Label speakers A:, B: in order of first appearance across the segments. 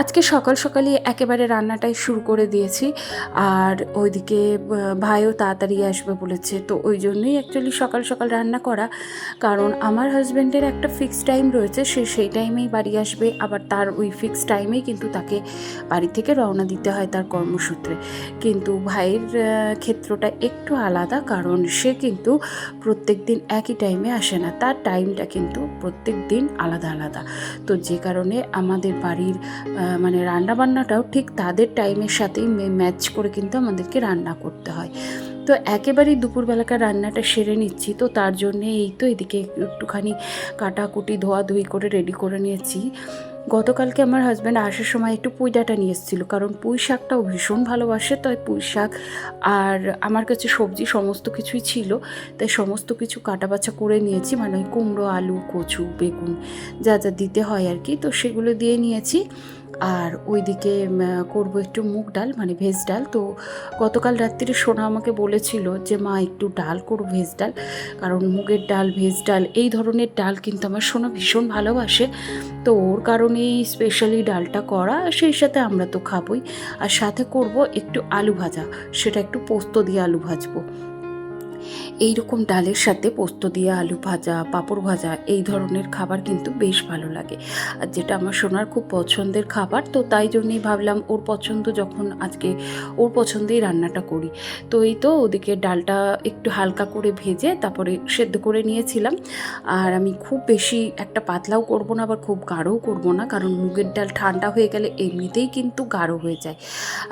A: আজকে সকাল সকালই একেবারে রান্নাটাই শুরু করে দিয়েছি। আর ওইদিকে ভাইও তাড়াতাড়ি আসবে বলেছে। তো ওই জন্যই অ্যাকচুয়ালি সকাল সকাল রান্না করা। কারণ আমার হাজব্যান্ডের একটা ফিক্সড টাইম রয়েছে, সে সেই টাইমেই বাড়ি আসবে। আবার তার ওই ফিক্সড টাইমেই কিন্তু তাকে বাড়ি থেকে রওনা দিতে হয় তার কর্মসূত্রে। কিন্তু ভাইয়ের ক্ষেত্রটা একটু আলাদা, কারণ সে কিন্তু প্রত্যেক দিন একই টাইমে আসে না। তার টাইমটা কিন্তু প্রত্যেক দিন আলাদা আলাদা। তো যে কারণে আমাদের বাড়ির মানে রান্নাবান্নাটাও ঠিক তাদের টাইমের সাথেই ম্যাচ করে কিন্তু আমাদেরকে রান্না করতে হয়। তো একেবারেই দুপুরবেলাকার রান্নাটা সেরে নিচ্ছি। তো তার জন্যে এই তো এদিকে একটুখানি কাটাকুটি, ধোয়াধুয়ি করে রেডি করে নিয়েছি। গতকালকে আমার হাজব্যান্ড আসার সময় একটু পুঁই ডাঁটা নিয়ে এসেছিল, কারণ পুঁই শাকটাও ভীষণ ভালোবাসে, তাই পুঁই শাক আর আমার কাছে সবজি সমস্ত কিছুই ছিল। তাই সমস্ত কিছু কাটা বাছা করে নিয়েছি মানে ওই কুমড়ো, আলু, কচু, বেগুন যা যা দিতে হয় আর কি। তো সেগুলো দিয়ে নিয়েছি। আর ওইদিকে করব একটু মুগ ডাল মানে ভেজ ডাল। তো গতকাল রাত্রিরে সোনা আমাকে বলেছিল যে, মা, একটু ডাল করো ভেজ ডাল। কারণ মুগের ডাল, ভেজ ডাল, এই ধরনের ডাল কিন্তু আমার সোনা ভীষণ ভালোবাসে। তো ওর কারণেই স্পেশালি ডালটা করা, সেই সাথে আমরা তো খাবোই। আর সাথে করব একটু আলু ভাজা, সেটা একটু পোস্ত দিয়ে আলু ভাজবো। এই রকম ডালের সাথে পোস্ত দিয়ে আলু ভাজা, পাঁপড় ভাজা এই ধরনের খাবার কিন্তু বেশ ভালো লাগে। আর যেটা আমার সোনার খুব পছন্দের খাবার, তো তাই জন্যই ভাবলাম ওর পছন্দ যখন আজকে ওর পছন্দেই রান্নাটা করি। তো এই তো ওদিকে ডালটা একটু হালকা করে ভেজে তারপরে সেদ্ধ করে নিয়েছিলাম। আর আমি খুব বেশি একটা পাতলাও করব না, আবার খুব গাঢ়ও করব না, কারণ মুগের ডাল ঠান্ডা হয়ে গেলে এমনিতেই কিন্তু গাঢ় হয়ে যায়।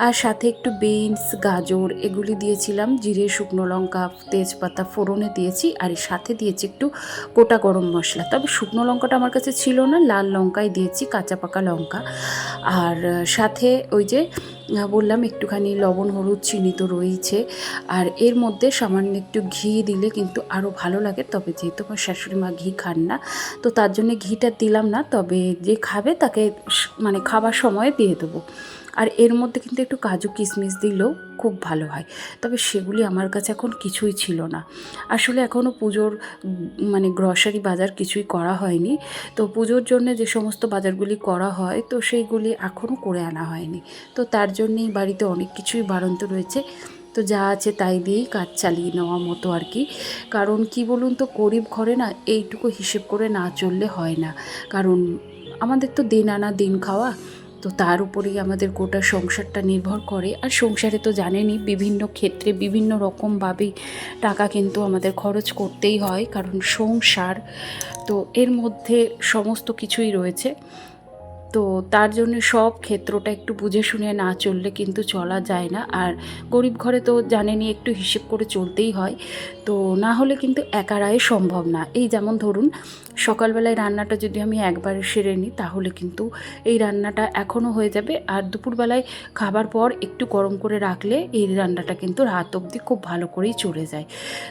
A: আর সাথে একটু বিনস, গাজর এগুলি দিয়েছিলাম, জিরে, শুকনো লঙ্কা তেজপাতা ফোড়নে দিয়েছি আর এর সাথে দিয়েছি একটু গোটা গরম মশলা। তবে শুকনো লঙ্কাটা আমার কাছে ছিল না, লাল লঙ্কাই দিয়েছি, কাঁচা পাকা লঙ্কা। আর সাথে ওই যে বললাম একটুখানি লবণ, হলুদ, চিনি তো রয়েছে আর এর মধ্যে সামান্য একটু ঘি দিলে কিন্তু আরও ভালো লাগে। তবে যেহেতু আমার শাশুড়ি মা ঘি খান না, তো তার জন্য ঘিটা দিলাম না। তবে যে খাবে তাকে মানে খাবার সময় দিয়ে দেবো। আর এর মধ্যে কিন্তু একটু কাজু কিশমিশ দিলেও খুব ভালো হয়। তবে সেগুলি আমার কাছে এখন কিছুই ছিল না। আসলে এখনও পুজোর মানে গ্রসারি বাজার কিছুই করা হয়নি। তো পুজোর জন্য যে সমস্ত বাজারগুলি করা হয়, তো সেইগুলি এখনও করে আনা হয়নি। তো তার জন্যেই বাড়িতে অনেক কিছুই বাড়ন্ত রয়েছে। তো যা আছে তাই দিয়েই কাজ চালিয়ে নেওয়া মতো আর কি। কারণ কি বলুন তো, গরিব ঘরে না এইটুকু হিসেব করে না চললে হয় না। কারণ আমাদের তো দিন আনা দিন খাওয়া। তো তার উপরেই আমাদের গোটা সংসারটা নির্ভর করে। আর সংসারে তো জানেনই, বিভিন্ন ক্ষেত্রে বিভিন্ন রকমভাবেই টাকা কিন্তু আমাদের খরচ করতেই হয়, কারণ সংসার তো এর মধ্যে সমস্ত কিছুই রয়েছে। তো তার জন্য সব ক্ষেত্রটা একটু বুঝে শুনে না চললে কিন্তু চলা যায় না। আর গরিব ঘরে তো জানেনই, একটু হিসেব করে চলতেই হয়। তো না হলে কিন্তু একারায় সম্ভব না। এই যেমন ধরুন, সকালবেলায় রান্নাটা যদি আমি একবারে সেরে নিই, তাহলে কিন্তু এই রান্নাটা এখনও হয়ে যাবে। আর দুপুরবেলায় খাবার পর একটু গরম করে রাখলে এই রান্নাটা কিন্তু রাত অবধি খুব ভালো করেই চলে যায়।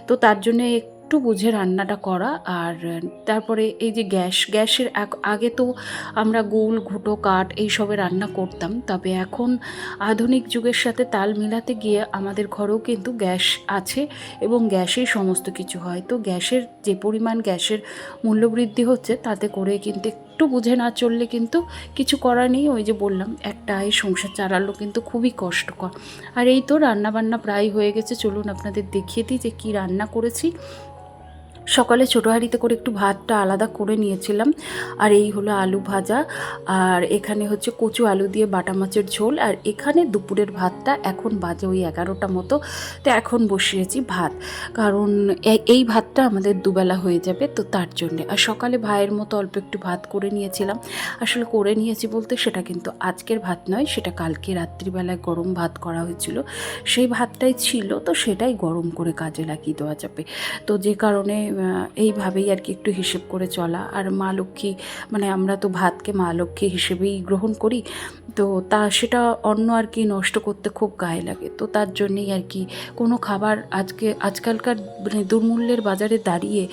A: তো তার জন্য একটু বুঝে রান্নাটা করা আর তারপরে এই যে গ্যাস, গ্যাসের আগ- তো আমরা গুল, ঘুটো, কাঠ এইসবে রান্না করতাম। তবে এখন আধুনিক যুগের সাথে তাল মিলাতে গিয়ে আমাদের ঘরেও কিন্তু গ্যাস আছে এবং গ্যাসেই সমস্ত কিছু হয়। তো গ্যাসের যে পরিমাণ গ্যাসের মূল্যবৃদ্ধি হচ্ছে তাতে করে কিন্তু একটু বুঝে না চললে কিন্তু কিছু করার নেই। ওই যে বললাম, একটা এই সংসার চালালো কিন্তু খুবই কষ্টকর। আর এই তো রান্নাবান্না প্রায় হয়ে গেছে। চলুন আপনাদের দেখিয়ে দিই যে কী রান্না করেছি। সকালে ছোটো হাঁড়িতে করে একটু ভাতটা আলাদা করে নিয়েছিলাম। আর এই হলো আলু ভাজা। আর এখানে হচ্ছে কচু আলু দিয়ে বাটা মাছের ঝোল। আর এখানে দুপুরের ভাতটা এখন বাজে ওই এগারোটা মতো। তো এখন বসিয়েছি ভাত। কারণ এই ভাতটা আমাদের দুবেলা হয়ে যাবে তো তার জন্যে। আর সকালে ভাইয়ের মতো অল্প একটু ভাত করে নিয়েছিলাম। আসলে করে নিয়েছি বলতে সেটা কিন্তু আজকের ভাত নয়, সেটা কালকে রাত্রিবেলায় গরম ভাত করা হয়েছিল। সেই ভাতটাই ছিল, তো সেটাই গরম করে কাজে লাগিয়ে দেওয়া যাবে। তো যে কারণে এইভাবেই আর কি একটু হিসেব করে চলা। আর মা লক্ষ্মী মানে আমরা তো ভাতকে মা লক্ষ্মী হিসেবেই গ্রহণ করি, তো তা সেটা অন্য আর কি নষ্ট করতে খুব গায়ে লাগে। তো তার জন্যেই আর কি কোনো খাবার আজকে, আজকালকার মানে দুর্মূল্যের বাজারে দাঁড়িয়ে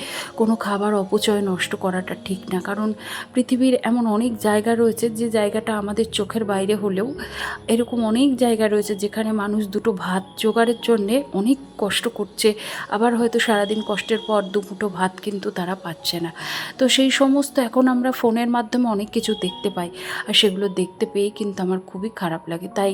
A: কোনো খাবার অপচয় নষ্ট করাটা ঠিক না। কারণ পৃথিবীর এমন অনেক জায়গা রয়েছে যে জায়গাটা আমাদের চোখের বাইরে হলেও এরকম অনেক জায়গা রয়েছে যেখানে মানুষ দুটো ভাত জোগাড়ের জন্যে অনেক কষ্ট করছে, আবার হয়তো সারাদিন কষ্টের পর দুমুঠো ভাত কিন্তু তারা পাচ্ছে না। তো সেই সমস্ত এখন আমরা ফোনের মাধ্যমে অনেক কিছু দেখতে পাই, আর সেগুলো দেখতে পেয়ে কিন্তু আমার খুবই খারাপ লাগে। তাই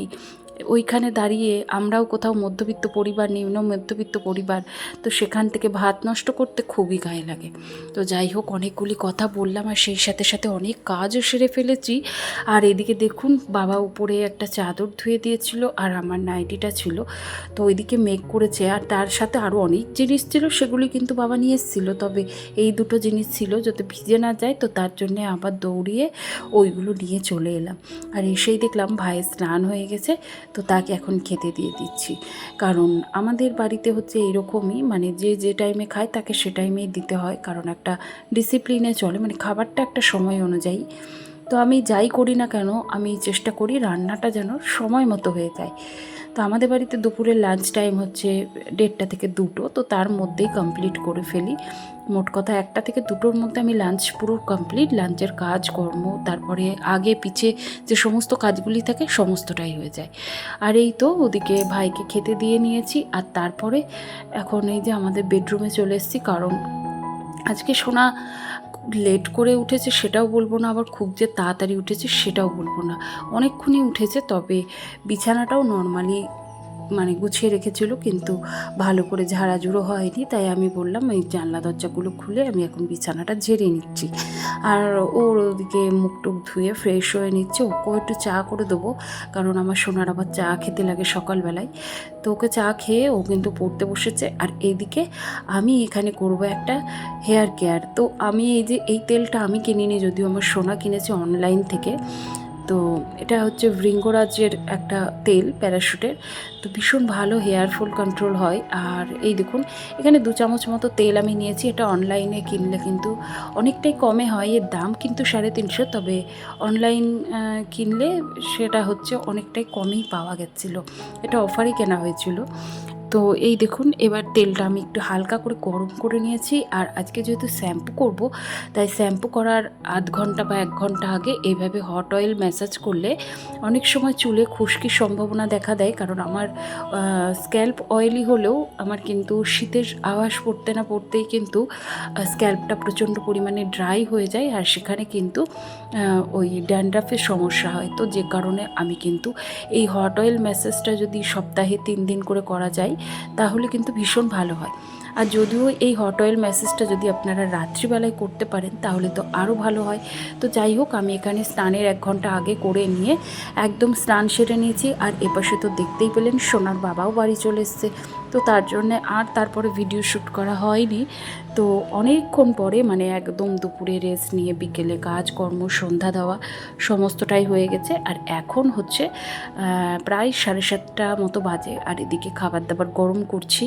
A: ওইখানে দাঁড়িয়ে আমরাও কোথাও মধ্যবিত্ত পরিবার, নিম্ন মধ্যবিত্ত পরিবার, তো সেখান থেকে ভাত নষ্ট করতে খুবই গায়ে লাগে। তো যাই হোক, অনেকগুলি কথা বললাম আর সেই সাথে সাথে অনেক কাজও সেরে ফেলেছি। আর এদিকে দেখুন, বাবা উপরে একটা চাদর ধুয়ে দিয়েছিল আর আমার নাইটিটা ছিল। তো ওইদিকে মেঘ করেছে আর তার সাথে আরও অনেক জিনিস ছিল, সেগুলি কিন্তু বাবা নিয়ে এসেছিল। তবে এই দুটো জিনিস ছিল যাতে ভিজে না যায়, তো তার জন্যে আবার দৌড়িয়ে ওইগুলো নিয়ে চলে এলাম। আর এসেই দেখলাম ভাইয়ের স্নান হয়ে গেছে। তো তাকে এখন খেতে দিয়ে দিচ্ছি। কারণ আমাদের বাড়িতে হচ্ছে এরকমই মানে যে যে টাইমে খায় তাকে সে টাইমেই দিতে হয়। কারণ একটা ডিসিপ্লিনে চলে মানে খাবারটা একটা সময় অনুযায়ী। তো আমি যাই করি না কেন, আমি চেষ্টা করি রান্নাটা যেন সময় মতো হয়ে যায়। তো আমাদের বাড়িতে দুপুরের লাঞ্চ টাইম হচ্ছে দেড়টা থেকে দুটো, তো তার মধ্যেই কমপ্লিট করে ফেলি। মোট কথা একটা থেকে দুটোর মধ্যে আমি লাঞ্চ পুরো কমপ্লিট লাঞ্চের কাজ, কর্ম, তারপরে আগে পিছে যে সমস্ত কাজগুলি থাকে সমস্তটাই হয়ে যায়। আর এই তো ওদিকে ভাইকে খেতে দিয়ে নিয়েছি, আর তারপরে এখন এই যে আমাদের বেডরুমে চলে এসেছি, কারণ আজকে সোনা লেট করে উঠেছে সেটাও বলব না, আবার খুব যে তাড়াতাড়ি উঠেছে সেটাও বলব না। অনেকক্ষণই উঠেছে, তবে বিছানাটাও নর্মালি মানে গুছিয়ে রেখেছিল, কিন্তু ভালো করে ঝাড়াঝুড়ো হয়নি, তাই আমি বললাম, এই জানলা দরজাগুলো খুলে আমি এখন বিছানাটা ঝেড়ে নিচ্ছি। আর ওর ওদিকে মুখ টুক ধুয়ে ফ্রেশ হয়ে নিচ্ছে, ওকেও একটু চা করে দেবো, কারণ আমার সোনার আবার চা খেতে লাগে সকালবেলায়। তো ওকে চা খেয়ে ও কিন্তু পড়তে বসেছে, আর এদিকে আমি এখানে করব একটা হেয়ার কেয়ার তো আমি এই যে এই তেলটা আমি কিনিনি, যদিও আমার সোনা কিনেছে অনলাইন থেকে তো এটা হচ্ছে ভৃঙ্গরাজের একটা তেল, প্যারাশুটের। তো ভীষণ ভালো হেয়ার ফল কন্ট্রোল হয়। আর এই দেখুন, এখানে দু চামচ মতো তেল আমি নিয়েছি। এটা অনলাইনে কিনলে কিন্তু অনেকটাই কমে হয়। এর দাম কিন্তু সাড়ে তিনশো, তবে অনলাইন কিনলে সেটা হচ্ছে অনেকটাই কমেই পাওয়া গেছিল। এটা অফারই কেনা হয়েছিল। তো এই দেখুন, এবার তেলটা আমি একটু হালকা করে গরম করে নিয়েছি। আর আজকে যেহেতু শ্যাম্পু করব, তাই শ্যাম্পু করার আধ ঘণ্টা বা এক ঘণ্টা আগে এইভাবে হট অয়েল ম্যাসাজ করলে অনেক সময় চুলে খুশকির সম্ভাবনা দেখা দেয়। কারণ আমার স্ক্যাল্প অয়েলি হলেও আমার কিন্তু শীতের আওয়াজ পড়তে না পড়তেই কিন্তু স্ক্যাল্পটা প্রচণ্ড পরিমাণে ড্রাই হয়ে যায়। আর সেখানে কিন্তু ওই ড্যান্ড্রাফের সমস্যা হয়। তো যে কারণে আমি কিন্তু এই হট অয়েল ম্যাসাজটা যদি সপ্তাহে তিন দিন করে করা যায় তাহলে কিন্তু ভীষণ ভালো হয়। আর যদিও এই হট অয়েল ম্যাসেজটা যদি আপনারা রাত্রিবেলায় করতে পারেন, তাহলে তো আরও ভালো হয়। তো যাই হোক, আমি এখানে স্নানের এক ঘণ্টা আগে করে নিয়ে একদম স্নান সেরে নিয়েছি। আর এপাশে তো দেখতেই পেলেন, সোনার বাবাও বাড়ি চলে এসছে। তো তার জন্যে আর তারপরে ভিডিও শ্যুট করা হয়নি। তো অনেকক্ষণ পরে মানে একদম দুপুরে রেস্ট নিয়ে বিকেলে কাজকর্ম, সন্ধ্যা দেওয়া, সমস্তটাই হয়ে গেছে। আর এখন হচ্ছে প্রায় সাড়ে সাতটা মতো বাজে। আর এদিকে খাবার দাবার গরম করছি।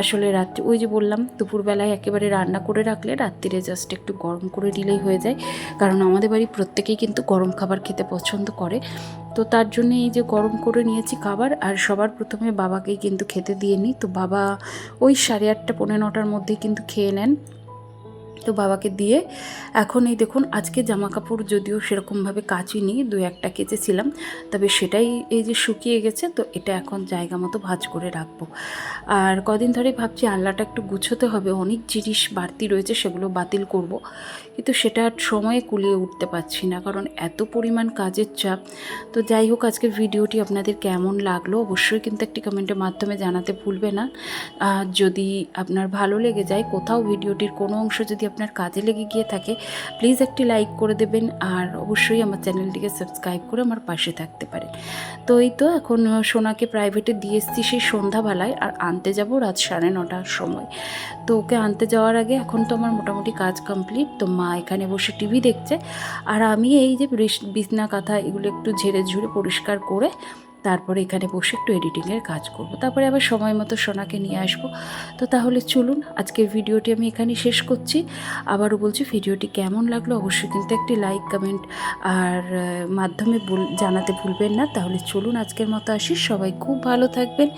A: আসলে রাত্রি, ওই যে বললাম, দুপুরবেলায় একেবারে রান্না করে রাখলে রাত্রিরে জাস্ট একটু গরম করে দিলেই হয়ে যায়। কারণ আমাদের বাড়ি প্রত্যেকেই কিন্তু গরম খাবার খেতে পছন্দ করে। তো তার জন্য এই যে গরম করে নিয়েছি খাবার, আর সবার প্রথমে বাবাকেই কিন্তু খেতে দিয়ে নিই। তো বাবা ওই সাড়ে আটটা পনেরো নটার মধ্যেই কিন্তু খেয়ে নেন। তো বাবাকে দিয়ে এখন এই দেখুন, আজকে জামা কাপড় যদিও সেরকমভাবে কাচিনি দু একটা কেচেছিলাম, তবে সেটাই এই যে শুকিয়ে গেছে, তো এটা এখন জায়গা মতো ভাঁজ করে রাখব। আর কদিন ধরে ভাবছি আল্লাটা একটু গুছোতে হবে, অনেক জিনিস বাড়তি রয়েছে, সেগুলো বাতিল করব, কিন্তু সেটা সময়ে কুলিয়ে উঠতে পারছি না, কারণ এত পরিমাণ কাজের চাপ। তো যাই হোক আজকে ভিডিওটি আপনাদের কেমন লাগল, অবশ্যই কিন্তু একটি কমেন্টের মাধ্যমে জানাতে ভুলবে না। আর যদি আপনার ভালো লেগে যায়, কোথাও ভিডিওটির কোনো অংশ যদি আপনার কাজে লেগে গিয়ে থাকে প্লিজ একটি লাইক করে দেবেন আর অবশ্যই আমার চ্যানেলটিকে সাবস্ক্রাইব করে আমার পাশে থাকতে পারেন। তো এই তো এখন সোনাকে প্রাইভেটে দিয়ে এসেছি সেই সন্ধ্যাবেলায় আর আনতে যাব রাত সাড়ে নটার সময়। তো ওকে আনতে যাওয়ার আগে এখন তো আমার মোটামুটি কাজ কমপ্লিট তো মা এখানে বসে টিভি দেখছে। আর আমি এই যে বিছ- বিছনা কাঁথা এগুলো একটু ঝেড়ে ঝুড়ে পরিষ্কার করে তারপরে এখানে বসে একটু এডিটিংয়ের কাজ করব। তারপরে আবার সময় মতো সোনাকে নিয়ে আসব। তো তাহলে চলুন, আজকের ভিডিওটি আমি এখানে শেষ করছি। আবারও বলছি, ভিডিওটি কেমন লাগল অবশ্যই কিন্তু একটি লাইক কমেন্ট আর মাধ্যমে জানাতে ভুলবেন না। তাহলে চলুন, আজকের মতো আসি। সবাই খুব ভালো থাকবেন